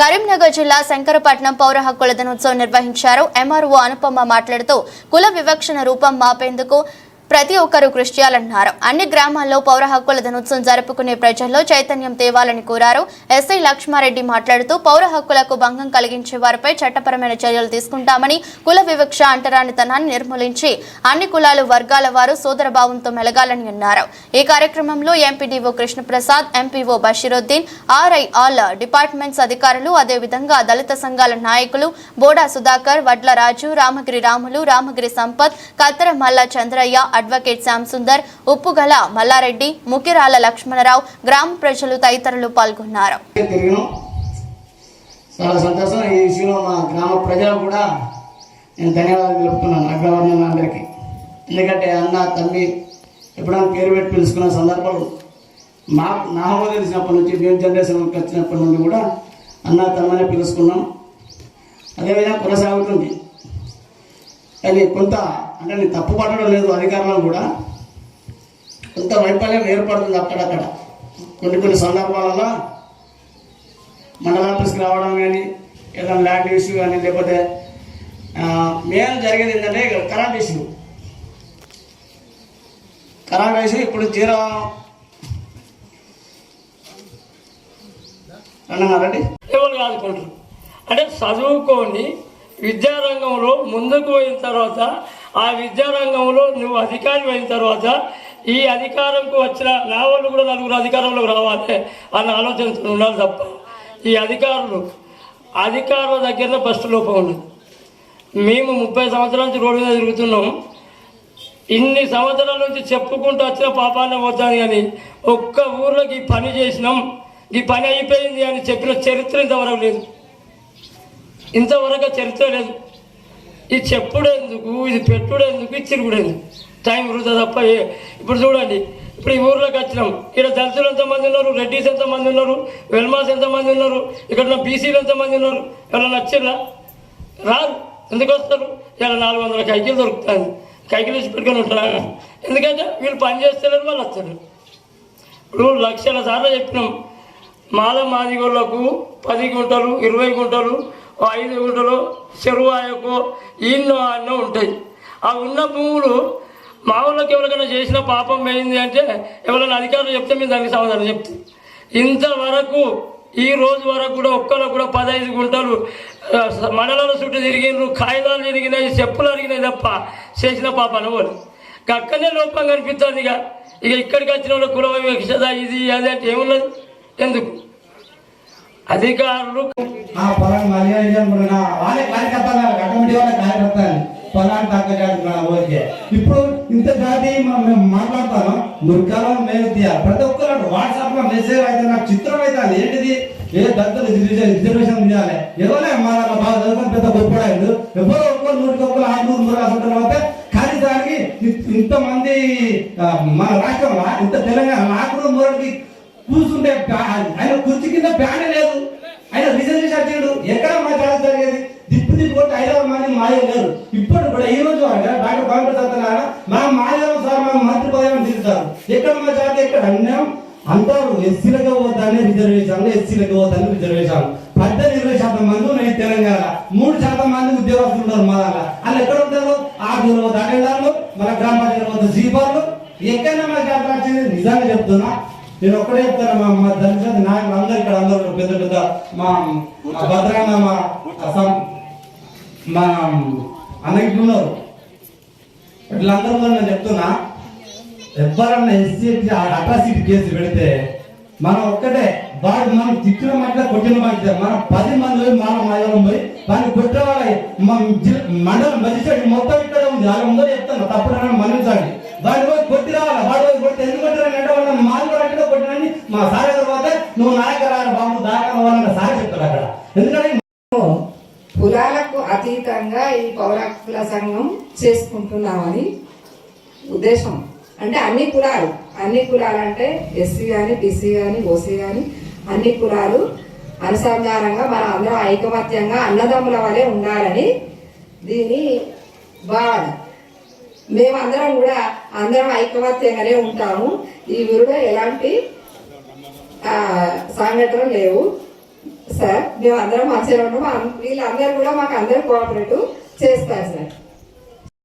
కరీంనగర్ జిల్లా శంకరపట్నం పౌర హక్కుల దినోత్సవం నిర్వహించారు. ఎంఆర్ఓ అనుపమ మాట్లాడుతూ కుల వివక్షణ రూపం మాపేందుకు ప్రతి ఒక్కరూ కృషి చేయాలన్నారు. అన్ని గ్రామాల్లో పౌర హక్కుల దినోత్సవం జరుపుకునే ప్రజల్లో చైతన్యం తేవాలని కోరారు. ఎస్ఐ లక్ష్మారెడ్డి మాట్లాడుతూ పౌర హక్కులకు భంగం కలిగించే వారిపై చట్టపరమైన చర్యలు తీసుకుంటామని కుల వివక్ష అంటరానితనాన్ని నిర్మూలించి అన్ని కులాలు వర్గాల వారు సోదరభావంతో మెలగాలని అన్నారు. ఈ కార్యక్రమంలో MPDO Krishnaprasad MPO Bashiruddin RI all departments అధికారులు అదేవిధంగా దళిత సంఘాల నాయకులు బోడా సుధాకర్ వడ్ల రాజు రామగిరి రాములు రామగిరి సంపత్ కత్తెర మల్ల చంద్రయ్య అడ్వకేట్ శ్యామ్ సుందర్ ఉప్పుగల మల్లారెడ్డి ముకిరాల లక్ష్మణరావు గ్రామ ప్రజలు తదితరులు పాల్గొన్నారు. చాలా సంతోషం. ఈ విషయంలో మా గ్రామ ప్రజలు కూడా నేను ధన్యవాదాలు తెలుపుతున్నాను అగ్రవర్ణం అందరికీ ఎందుకంటే అన్న తమ్మి ఎప్పుడైనా పేరు పెట్టి పిలుచుకున్న సందర్భాలు మా నాకు తెలిసినప్పటి నుంచి మేము జనరేషన్కి వచ్చినప్పటి నుండి కూడా అన్న తమ్మనే పిలుచుకున్నాం. అదేవిధంగా కొనసాగుతుంది. అది కొంత అంటే నేను తప్పు పట్టడం లేదు అధికారంలో కూడా. కొంత వైఫల్యం ఏర్పడుతుంది అక్కడక్కడ కొన్ని కొన్ని సందర్భాలలో మండల ఆఫీస్కి రావడం కానీ ఏదైనా ల్యాండ్ ఇష్యూ కానీ లేకపోతే మెయిన్ జరిగేది ఏంటంటే కరెంట్ ఇష్యూ. కరెంట్ ఇష్యూ ఇప్పుడు జీరో. అన్నారండి ఎవరు కాదుకుంటారు అంటే చదువుకొని విద్యారంగంలో ముందుకు పోయిన తర్వాత ఆ విద్యారంగంలో నువ్వు అధికారి అయిన తర్వాత ఈ అధికారంకు వచ్చిన నా వాళ్ళు కూడా నలుగురు అధికారంలోకి రావాలి అన్న ఆలోచనతో ఉండాలి తప్ప ఈ అధికారులు అధికారుల దగ్గర ఫస్ట్ లోపం ఉంది మేము ముప్పై సంవత్సరాల నుంచి రోడ్డు మీద తిరుగుతున్నాం. ఇన్ని సంవత్సరాల నుంచి చెప్పుకుంటూ వచ్చిన పాపాన్ని పోతాను కానీ ఒక్క ఊర్లోకి ఈ పని చేసినాం. ఈ పని అయిపోయింది అని చెప్పిన చరిత్ర ఇంతవరకు లేదు. ఇంతవరకు చరిత్ర లేదు. ఇది చెప్పుడెందుకు? ఇది పెట్టుడేందుకు? ఇది తిరుగుడేందుకు? టైం వృధా తప్ప ఇప్పుడు చూడండి. ఇప్పుడు ఈ ఊర్లోకి వచ్చినాం. ఇక్కడ దళితులు ఎంతమంది ఉన్నారు? రెడ్డిస్ ఎంతమంది ఉన్నారు? వెల్మాస్ ఎంతమంది ఉన్నారు? ఇక్కడ ఉన్న బీసీలు ఎంతమంది ఉన్నారు? ఎవరైనా వచ్చిర్రా? రాదు ఎందుకు వస్తారు? ఇలా నాలుగు వందల కైకిలు దొరుకుతాయి కైకిలు ఇచ్చి పెట్టుకొని ఉంటారా. ఎందుకంటే వీళ్ళు పని చేస్తలేరు వాళ్ళు వస్తారు. ఇప్పుడు లక్షల సార్లు చెప్పినాం. మాల మాదిగోళ్ళకు పది గుంటలు ఇరవై గుంటలు ఐదు గుంటలు చెరువు ఆయకు ఈన్నో అన్నో ఉంటాయి. ఆ ఉన్న భూములు మా ఊళ్ళకి ఎవరికైనా చేసిన పాపం పోయింది అంటే ఎవరైనా అధికారులు చెప్తే మేము దానికి సమాధానం చెప్తాం. ఇంతవరకు ఈ రోజు వరకు కూడా ఒక్కరు కూడా పదహైదు గుంటలు మండలాల చుట్టూ తిరిగినారు కాగితాలు తిరిగినాయి చెప్పులు అడిగినాయి తప్ప చేసిన పాపన వాళ్ళు అక్కడనే లోపం కనిపిస్తుంది ఇక. ఇక ఇక్కడికి వచ్చిన వాళ్ళు కుల వివక్షత ఇది అది అంటే ఏమున్నది? ఎందుకు? అధికారులు పొలం వాళ్ళే కార్యకర్తలు కమిటీ వాళ్ళ కార్యకర్తలు పొలాన్ని తక్కువ ఓకే ఇప్పుడు ఇంత జాతి మేము మాట్లాడతాను. దుర్గాలం మేము ప్రతి ఒక్కరు వాట్సాప్లో మెసేజ్ అయితే నాకు చిత్రం అయితే ఏంటిది? ఏ దత్తలు రిజర్వేషన్ తీయాలి ఎవరే మన బాగా చదువుకొని పెద్ద గొప్పడాడు ఎవరో ఒక్కరు నూటికి ఒక్కరు ఆరు నూరు నూరు రాసిన తర్వాత కానీ దానికి ఇ- ఇంతమంది మన రాష్ట్రంలో ఇంత తెలంగాణ నాకు మూడుకి కూర్చుంటే ఆయన కుర్చీ కింద బ్యానే లేదు. ఆయన రిజర్వేషన్ చేయడు. ఎక్కడ మా చాలా జరిగేది? దిప్పు దిప్పు కొట్టి హైదరాబాద్ మంది మాయ లేరు ఇప్పుడు కూడా ఈ రోజు వరకు డాక్టర్ బాంబే మా మాయలు సార్ మా మంత్రి పదవి తీరుతారు ఎక్కడ మా జాతి ఎక్కడ అన్నాం అంటారు ఎస్సీలకు పోతానే రిజర్వేషన్ ఎస్సీలకు పోతానే రిజర్వేషన్ పద్దెనిమిది ఇరవై శాతం మంది ఉన్నాయి తెలంగాణ. మూడు శాతం మంది ఉద్యోగస్తులు ఉన్నారు మా దాంట్లో. వాళ్ళు ఎక్కడ ఉంటారు? ఆటోలు పోతే అటెండర్లు మన గ్రామ పంచాయతీ పోతే జీపార్లు ఎక్కడైనా మా జాతర నిజంగా చెప్తున్నా నేను ఒక్కడే చెప్తాను మా మా దళిత నాయకులు అందరు ఇక్కడ అందరూ పెద్ద పెద్ద మా మా భద్రాన్న మా అసం- మా అన్నగిట్లు ఉన్నారు. వీళ్ళందరూ నేను చెప్తున్నా ఎవరన్నా ఎస్సీ అట్రాసిటీ కేసు పెడితే మనం ఒక్కటే వాడు మనం తిట్టిన మాట కొట్టిన మాట మనం పది మంది పోయి మన మాయలం పోయి వాడిని కొట్టిన వాళ్ళ మన మండలం మజిస్ట్రేట్ మొత్తం ఇక్కడ ఉంది అలా ఉందో చెప్తాను తప్పుడు మన్నించండి. వాడి రోజు కొట్టి రావాలి వాడి రోజు కొట్టి ఎందుకు కొట్టారని అంటే వాళ్ళని మాలు కూడా కొట్టినని మా సార్ తర్వాత నువ్వు నాయకురాలు బాబు దాకా వాళ్ళని సార్ చెప్తారు అక్కడ. ఎందుకంటే కులాలకు అతీతంగా ఈ పౌరకుల సంఘం చేసుకుంటున్నామని ఉద్దేశం. అంటే అన్ని కులాలు అన్ని కులాలు అంటే ఎస్సీ కానీ బీసీ కానీ ఓసీ కానీ అన్ని కులాలు అనుసంధానంగా మన అందరం ఐకమత్యంగా అన్నదమ్ముల వలె ఉండాలని దీని బాధ. మేమందరం కూడా అందరం ఐకమత్యంగానే ఉంటాము. ఈ ఊరిలో ఎలాంటి ఆ, సంఘటనలు లేవు. సార్ మేము అందరం మంచిగా వీళ్ళందరూ కూడా మాకు అందరూ కోఆపరేటివ్ చేస్తారు సార్.